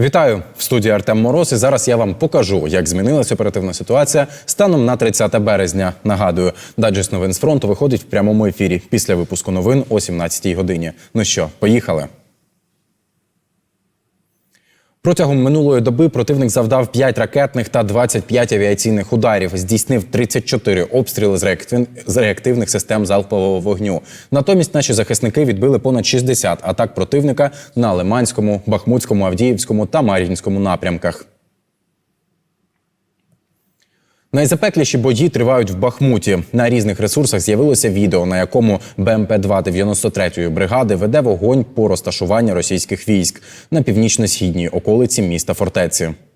Вітаю в студії Артем Мороз. І зараз я вам покажу, як змінилася оперативна ситуація станом на 30 березня. Нагадую, даджест новин з фронту виходить в прямому ефірі після випуску новин о 17 годині. Ну що, поїхали. Протягом минулої доби противник завдав 5 ракетних та 25 авіаційних ударів, здійснив 34 обстріли з, реактив... з реактивних систем залпового вогню. Натомість наші захисники відбили понад 60 атак противника на Лиманському, Бахмутському, Авдіївському та Мар'їнському напрямках. Найзапекліші бої тривають в Бахмуті. На різних ресурсах з'явилося відео, на якому БМП-2 93-ї бригади веде вогонь по розташуванню російських військ на північно-східній околиці міста фортеці. –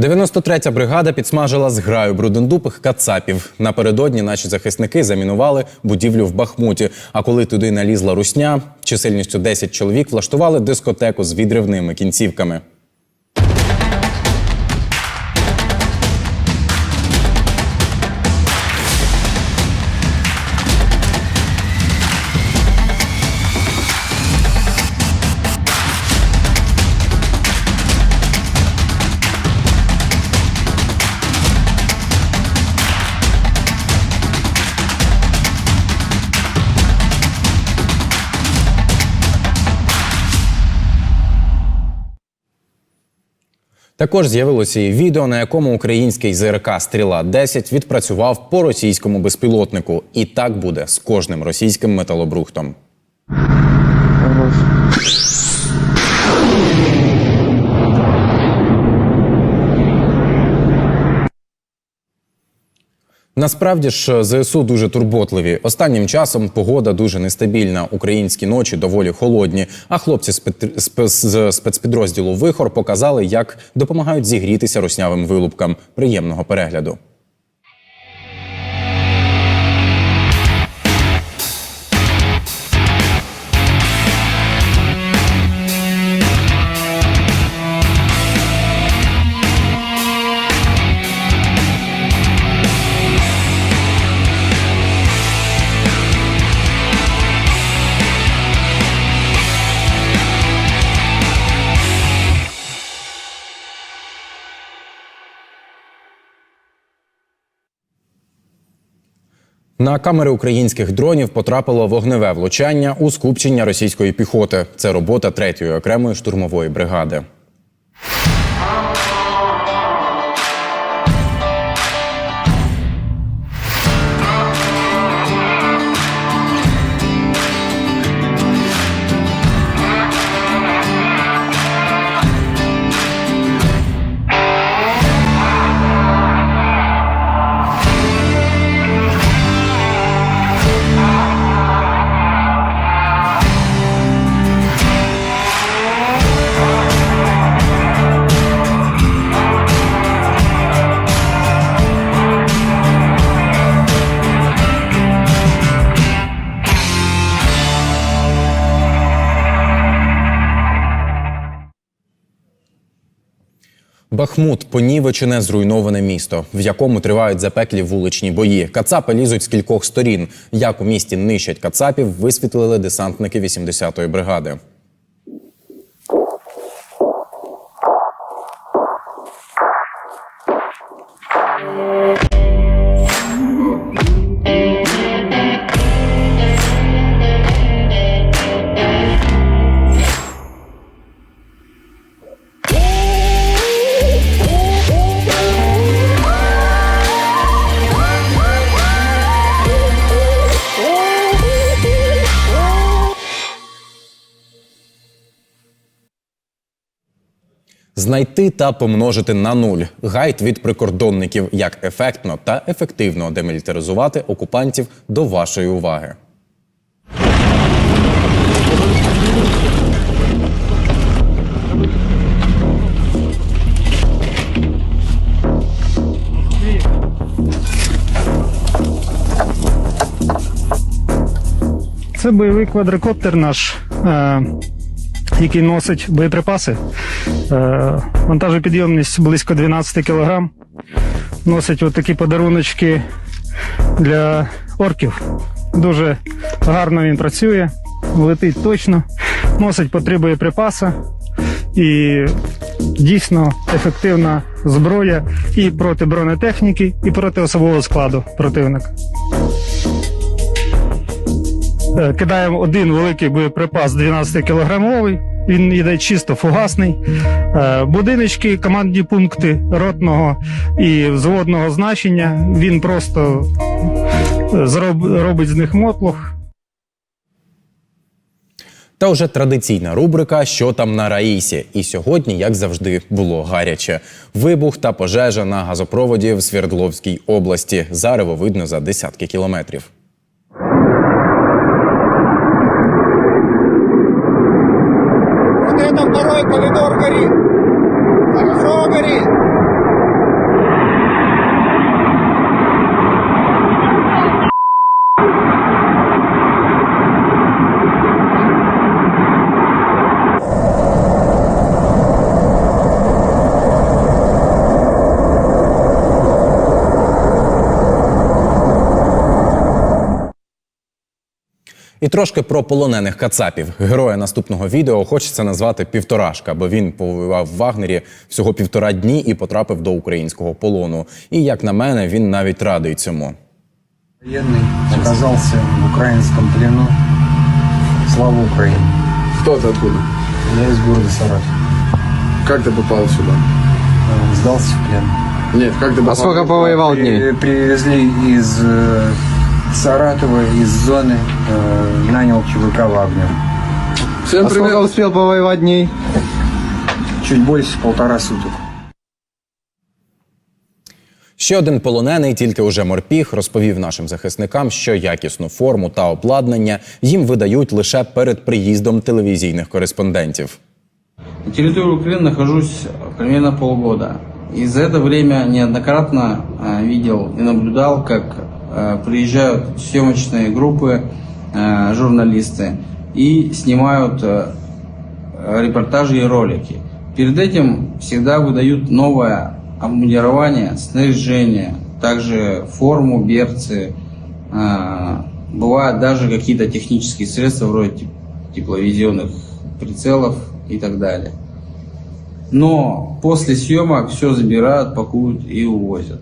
93-я бригада підсмажила зграю брудендупих кацапів. Напередодні наші захисники замінували будівлю в Бахмуті. А коли туди налізла русня, чисельністю 10 чоловік влаштували дискотеку з відривними кінцівками. Також з'явилося і відео, на якому український ЗРК Стріла 10 відпрацював по російському безпілотнику. І так буде з кожним російським металобрухтом. Насправді ж ЗСУ дуже турботливі. Останнім часом погода дуже нестабільна. Українські ночі доволі холодні. А хлопці з спецпідрозділу Вихор показали, як допомагають зігрітися руснявим вилупкам. Приємного перегляду. На камери українських дронів потрапило вогневе влучання у скупчення російської піхоти. Це робота третьої окремої штурмової бригади. Бахмут понівечене зруйноване місто, в якому тривають запеклі вуличні бої. Кацапи лізуть з кількох сторін. Як у місті нищать кацапів, висвітлили десантники 80-ї бригади. Знайти та помножити на нуль гайд від прикордонників, як ефектно та ефективно демілітаризувати окупантів до вашої уваги. Це бойовий квадрокоптер наш, е, який носить боєприпаси. Е, вантажопідйомність близько 12 кг. Носить отакі подаруночки для орків. Дуже гарно він працює, летить точно, носить по три боєприпаси і дійсно ефективна зброя і проти бронетехніки, і проти особового складу противника. Е, кидаємо один великий боєприпас 12 кілограмовий. Він йде чисто фугасний. Е, Будиночки, командні пункти ротного і взводного значення. Він просто е, робить з них мотлох. Та вже традиційна рубрика Що там на Раїсі. І сьогодні, як завжди, було гаряче. Вибух та пожежа на газопроводі в Свердловській області. Зарево видно за десятки кілометрів. Это второй горит. Хорошо горит. І трошки про полонених кацапів. Героя наступного відео хочеться назвати півторашка, бо він повоював в Вагнері всього півтора дні і потрапив до українського полону. І як на мене, він навіть радий цьому. Военный оказался в украинском плену. Слава Украине. Кто ты откуда? Я из города Саратов. Как ты попал сюда? Э, Сдался в плен. Нет, как ты попал? А сколько повоевал дней? При- Привезли из э, Саратова, из зоны, э, нанял ЧВК «Вагнер». Всем А сколько привет. успел повоевать дней? Чуть больше полтора суток. Ще один полонений, тільки уже морпіг, розповів нашим захисникам, що якісну форму та обладнання їм видають лише перед приїздом телевізійних кореспондентів. На территории Украины нахожусь примерно полгода. И за это время неоднократно э, видел и наблюдал, как э, Приезжают съемочные группы, э, журналисты и снимают э, репортажи и ролики. Перед этим всегда выдают новое обмундирование, снаряжение, также форму, берцы. э, Бывают даже какие-то технические средства вроде теп- тепловизионных прицелов и так далее. Но после съемок все забирают, пакуют и увозят.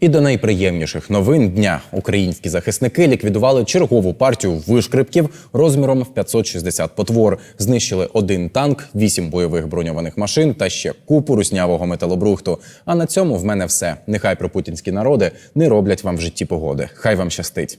І до найприємніших новин дня українські захисники ліквідували чергову партію вишкрипків розміром в 560 потвор. Знищили один танк, вісім бойових броньованих машин та ще купу руснявого металобрухту. А на цьому в мене все. Нехай пропутінські народи не роблять вам в житті погоди. Хай вам щастить.